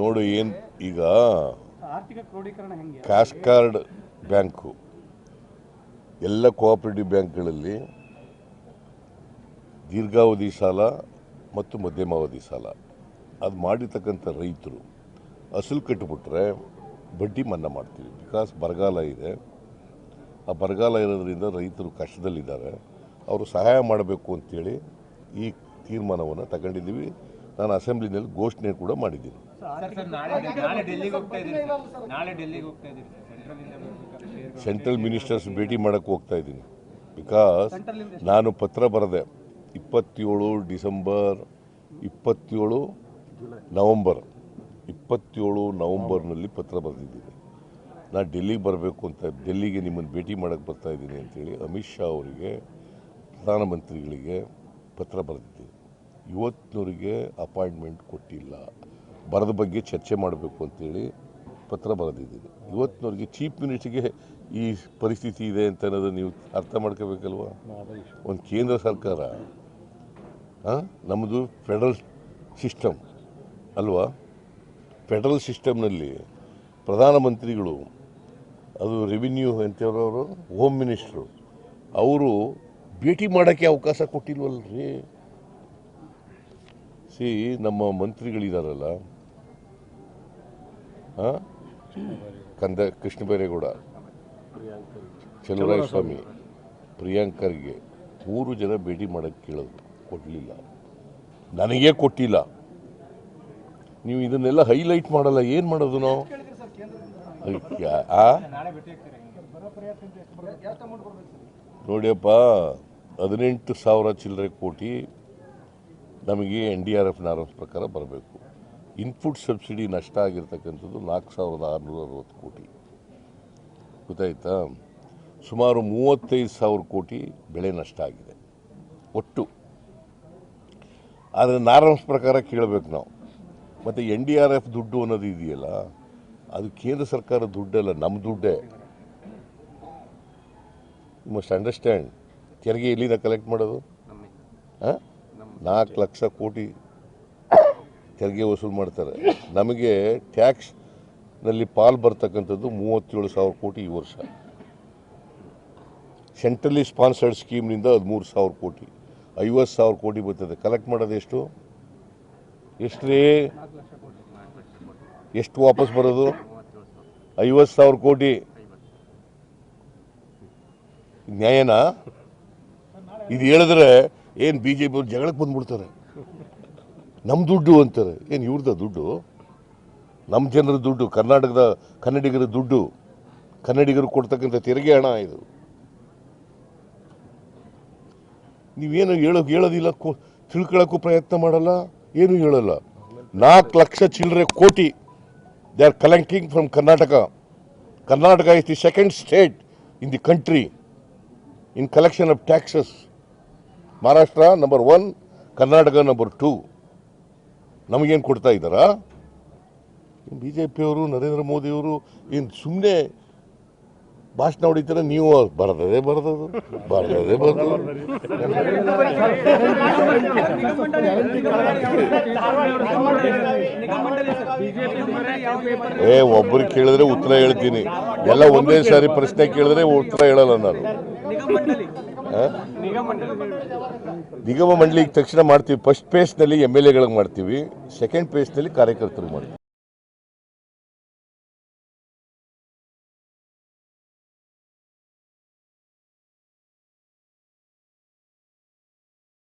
ನೋಡು ಏನು ಈಗ ಕ್ಯಾಶ್ ಕಾರ್ಡ್ ಬ್ಯಾಂಕು ಎಲ್ಲ ಕೋಆಪರೇಟಿವ್ ಬ್ಯಾಂಕ್ಗಳಲ್ಲಿ ದೀರ್ಘಾವಧಿ ಸಾಲ ಮತ್ತು ಮಧ್ಯಮಾವಧಿ ಸಾಲ. ಅದು ಮಾಡಿರ್ತಕ್ಕಂಥ ರೈತರು ಅಸಲು ಕಟ್ಟಿಬಿಟ್ರೆ ಬಡ್ಡಿ ಮನ್ನಾ ಮಾಡ್ತೀವಿ. ಬಿಕಾಸ್ ಬರಗಾಲ ಇದೆ. ಆ ಬರಗಾಲ ಇರೋದ್ರಿಂದ ರೈತರು ಕಷ್ಟದಲ್ಲಿದ್ದಾರೆ. ಅವರು ಸಹಾಯ ಮಾಡಬೇಕು ಅಂತೇಳಿ ಈ ತೀರ್ಮಾನವನ್ನು ತಗೊಂಡಿದ್ದೀವಿ. ನಾನು ಅಸೆಂಬ್ಲಿನಲ್ಲಿ ಘೋಷಣೆ ಕೂಡ ಮಾಡಿದ್ದೀನಿ. ಸೆಂಟ್ರಲ್ ಮಿನಿಸ್ಟರ್ಸ್ ಭೇಟಿ ಮಾಡೋಕ್ಕೆ ಹೋಗ್ತಾ ಇದ್ದೀನಿ. ಬಿಕಾಸ್ ನಾನು ಪತ್ರ ಬರೆದೆ. ಇಪ್ಪತ್ತೇಳು ಡಿಸೆಂಬರ್ ಇಪ್ಪತ್ತೇಳು ನವಂಬರ್ ಇಪ್ಪತ್ತೇಳು ನವಂಬರ್ನಲ್ಲಿ ಪತ್ರ ಬರೆದಿದ್ದೀನಿ. ನಾನು ಡೆಲ್ಲಿಗೆ ಬರಬೇಕು ಅಂತ ಡೆಲ್ಲಿಗೆ ನಿಮ್ಮನ್ನು ಭೇಟಿ ಮಾಡೋಕ್ಕೆ ಬರ್ತಾ ಇದ್ದೀನಿ ಅಂತೇಳಿ ಅಮಿತ್ ಶಾ ಅವರಿಗೆ ಪ್ರಧಾನಮಂತ್ರಿಗಳಿಗೆ ಪತ್ರ ಬರೆದಿದ್ದೀವಿ. ಇವತ್ತಿನವರಿಗೆ ಅಪಾಯಿಂಟ್ಮೆಂಟ್ ಕೊಟ್ಟಿಲ್ಲ. ಬರದ ಬಗ್ಗೆ ಚರ್ಚೆ ಮಾಡಬೇಕು ಅಂತೇಳಿ ಪತ್ರ ಬರೆದಿದ್ದೀನಿ. ಇವತ್ತಿನವರಿಗೆ ಚೀಫ್ ಮಿನಿಸ್ಟ್ರಿಗೆ ಈ ಪರಿಸ್ಥಿತಿ ಇದೆ ಅಂತ ಅನ್ನೋದು ನೀವು ಅರ್ಥ ಮಾಡ್ಕೋಬೇಕಲ್ವಾ? ಒಂದು ಕೇಂದ್ರ ಸರ್ಕಾರ ನಮ್ಮದು ಫೆಡರಲ್ ಸಿಸ್ಟಮ್ ಅಲ್ವಾ? ಫೆಡರಲ್ ಸಿಸ್ಟಮ್ನಲ್ಲಿ ಪ್ರಧಾನಮಂತ್ರಿಗಳು, ಅದು ರೆವಿನ್ಯೂ ಅಂತವರು ಹೋಮ್ ಮಿನಿಸ್ಟ್ರು. ಅವರು ಭೇಟಿ ಮಾಡೋಕ್ಕೆ ಅವಕಾಶ ಕೊಟ್ಟಿಲ್ವಲ್ರಿ? ಸಿ, ನಮ್ಮ ಮಂತ್ರಿಗಳಿದಾರಲ್ಲ? ಕಂದ ಕೃಷ್ಣ ಬೈರೇಗೌಡ ಸ್ವಾಮಿ ಪ್ರಿಯಾಂಕ್ ಖರ್ಗೆ ಮೂರು ಜನ ಭೇಟಿ ಮಾಡೋಕ್ಕೆ ಕೇಳೋದು ಕೊಡಲಿಲ್ಲ. ನನಗೆ ಕೊಟ್ಟಿಲ್ಲ. ನೀವು ಇದನ್ನೆಲ್ಲ ಹೈಲೈಟ್ ಮಾಡಲ್ಲ, ಏನು ಮಾಡೋದು ನಾವು? ಆ? ನೋಡಿಯಪ್ಪ, ಹದಿನೆಂಟು ಸಾವಿರ ಚಿಲ್ಲರೆ ಕೋಟಿ ನಮಗೆ N D R F norms ಪ್ರಕಾರ ಬರಬೇಕು. ಇನ್ಪುಟ್ ಸಬ್ಸಿಡಿ ನಷ್ಟ ಆಗಿರ್ತಕ್ಕಂಥದ್ದು ನಾಲ್ಕು ಸಾವಿರದ ಆರುನೂರ ಅರವತ್ತು ಕೋಟಿ. ಗೊತ್ತಾಯ್ತಾ? ಸುಮಾರು ಮೂವತ್ತೈದು ಸಾವಿರ ಕೋಟಿ ಬೆಳೆ ನಷ್ಟ ಆಗಿದೆ. ಒಟ್ಟು. ಆದರೆ ನಾರ್ಮ್ಸ್ ಪ್ರಕಾರ ಕೇಳಬೇಕು ನಾವು. ಮತ್ತು ಎನ್ ಡಿ ಆರ್ ಎಫ್ ದುಡ್ಡು ಅನ್ನೋದು ಇದೆಯಲ್ಲ, ಅದು ಕೇಂದ್ರ ಸರ್ಕಾರ ದುಡ್ಡಲ್ಲ ನಮ್ಮ ದುಡ್ಡೇ. ಮಸ್ಟ್ ಅಂಡರ್ಸ್ಟ್ಯಾಂಡ್ ತೆರಿಗೆ ಎಲ್ಲಿಂದ ಕಲೆಕ್ಟ್ ಮಾಡೋದು? ಹಾಂ? ನಾಲ್ಕು ಲಕ್ಷ ಕೋಟಿ ತೆರಿಗೆ ವಸೂಲು ಮಾಡ್ತಾರೆ. ನಮಗೆ ಟ್ಯಾಕ್ಸ್ನಲ್ಲಿ ಪಾಲ್ ಬರ್ತಕ್ಕಂಥದ್ದು ಮೂವತ್ತೇಳು ಸಾವಿರ ಕೋಟಿ ಈ ವರ್ಷ. ಸೆಂಟ್ರಲಿ ಸ್ಪಾನ್ಸರ್ಡ್ ಸ್ಕೀಮ್ನಿಂದ ಹದಿಮೂರು ಸಾವಿರ ಕೋಟಿ. ಐವತ್ತು ಸಾವಿರ ಕೋಟಿ ಬರ್ತದೆ. ಕಲೆಕ್ಟ್ ಮಾಡೋದು ಎಷ್ಟು? ಎಷ್ಟು ಎಷ್ಟು ವಾಪಸ್ ಬರೋದು? ಐವತ್ತು ಸಾವಿರ ಕೋಟಿ. ನ್ಯಾಯನಾ? ಇದು ಹೇಳಿದ್ರೆ ಏನು ಬಿ ಜೆ ಪಿಯವ್ರು ಜಗಳಕ್ಕೆ ಬಂದ್ಬಿಡ್ತಾರೆ. ನಮ್ಮ ದುಡ್ಡು ಅಂತಾರೆ. ಏನು ಇವ್ರದ ದುಡ್ಡು? ನಮ್ಮ ಜನರ ದುಡ್ಡು, ಕರ್ನಾಟಕದ ಕನ್ನಡಿಗರ ದುಡ್ಡು. ಕನ್ನಡಿಗರು ಕೊಡ್ತಕ್ಕಂಥ ತೆರಿಗೆ ಹಣ ಇದು. ನೀವೇನು ಹೇಳೋ ಹೇಳೋದಿಲ್ಲ ತಿಳ್ಕೊಳ್ಳೋಕ್ಕೂ ಪ್ರಯತ್ನ ಮಾಡಲ್ಲ, ಏನು ಹೇಳಲ್ಲ. ನಾಲ್ಕು ಲಕ್ಷ ಚಿಲ್ಲರೆ crore they are collecting from Karnataka Karnataka is the second state in the country in collection of taxes Maharashtra number one Karnataka number two ನಮಗೇನು ಕೊಡ್ತಾ ಇದ್ದಾರಾ? ಬಿ ಜೆ ಪಿಯವರು ನರೇಂದ್ರ ಮೋದಿಯವರು ಏನು ಸುಮ್ಮನೆ ಭಾಷಣ ಹೊಡಿತಾರೆ, ನೀವು ಬರ್ತದೆ ಬರ್ತದು ಬರ್ತದೆ ಬರ್ತದು ಏ ಒಬ್ಬರು ಕೇಳಿದ್ರೆ ಉತ್ತರ ಹೇಳ್ತೀನಿ. ಎಲ್ಲ ಒಂದೇ ಸಾರಿ ಪ್ರಶ್ನೆ ಕೇಳಿದ್ರೆ ಉತ್ತರ ಹೇಳಲ್ಲ ನಾನು? ನಿಗಮ ಮಂಡಳಿಗೆ ತಕ್ಷಣ ಮಾಡ್ತೀವಿ. ಫಸ್ಟ್ ಪೇಸ್ನಲ್ಲಿ ಎಂ ಎಲ್ ಎಗಳಿಗೆ ಮಾಡ್ತೀವಿ. ಸೆಕೆಂಡ್ ಪೇಸ್ನಲ್ಲಿ ಕಾರ್ಯಕರ್ತರು ಮಾಡ್ತೀವಿ.